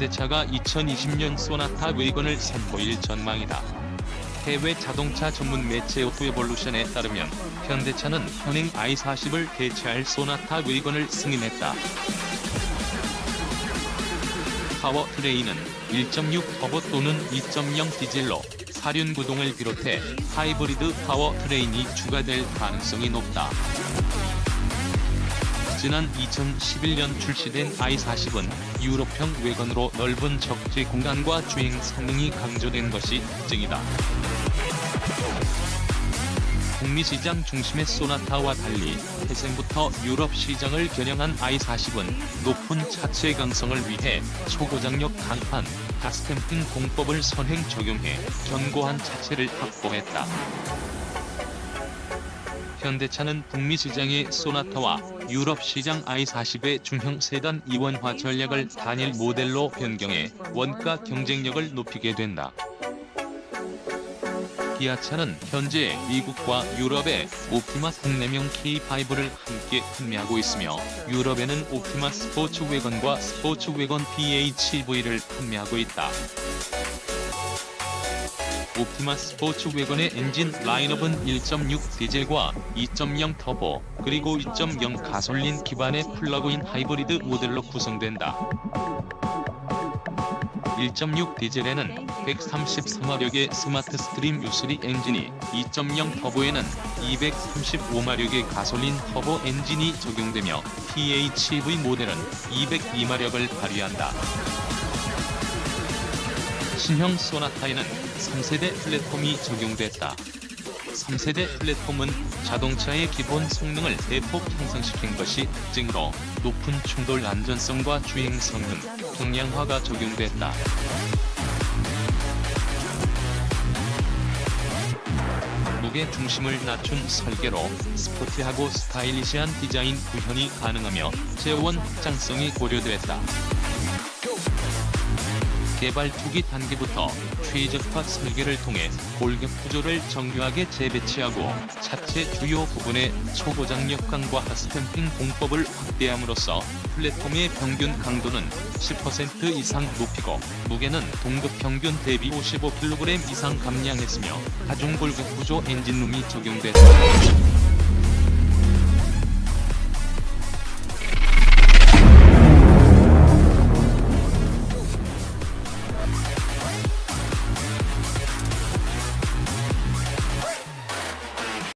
현대차가 2020년 소나타 웨이건을 선보일 전망이다. 해외 자동차 전문 매체 오토에볼루션에 따르면 현대차는 현행 i40을 대체할 소나타 웨이건을 승인했다. 파워트레인은 1.6 터보 또는 2.0 디젤로 사륜 구동을 비롯해 하이브리드 파워트레인이 추가될 가능성이 높다. 지난 2011년 출시된 i40은 유럽형 외관으로 넓은 적재 공간과 주행 성능이 강조된 것이 특징이다. 북미 시장 중심의 소나타와 달리 태생부터 유럽 시장을 겨냥한 i40은 높은 차체 강성을 위해 초고장력 강판, 가스캠핑 공법을 선행 적용해 견고한 차체를 확보했다. 현대차는 북미 시장의 소나타와 유럽 시장 i40의 중형 세단 이원화 전략을 단일 모델로 변경해 원가 경쟁력을 높이게 된다. 기아차는 현재 미국과 유럽에 옵티마 국내명 K5를 함께 판매하고 있으며 유럽에는 옵티마 스포츠 웨건과 스포츠 웨건 PHEV를 판매하고 있다. 옵티마 스포츠 웨건의 엔진 라인업은 1.6 디젤과 2.0 터보 그리고 2.0 가솔린 기반의 플러그인 하이브리드 모델로 구성된다. 1.6 디젤에는 133마력의 스마트 스트림 U3 엔진이 2.0 터보에는 235마력의 가솔린 터보 엔진이 적용되며 PHEV 모델은 202마력을 발휘한다. 신형 소나타에는 3세대 플랫폼이 적용됐다. 3세대 플랫폼은 자동차의 기본 성능을 대폭 향상시킨 것이 특징으로 높은 충돌 안전성과 주행 성능, 경량화가 적용됐다. 무게 중심을 낮춘 설계로 스포티하고 스타일리시한 디자인 구현이 가능하며 제원 확장성이 고려됐다. 개발 초기 단계부터 최적화 설계를 통해 골격 구조를 정교하게 재배치하고 차체 주요 부분에 초고장력 강과 스탬핑 공법을 확대함으로써 플랫폼의 평균 강도는 10% 이상 높이고 무게는 동급 평균 대비 55kg 이상 감량했으며 다중 골격 구조 엔진룸이 적용됐다.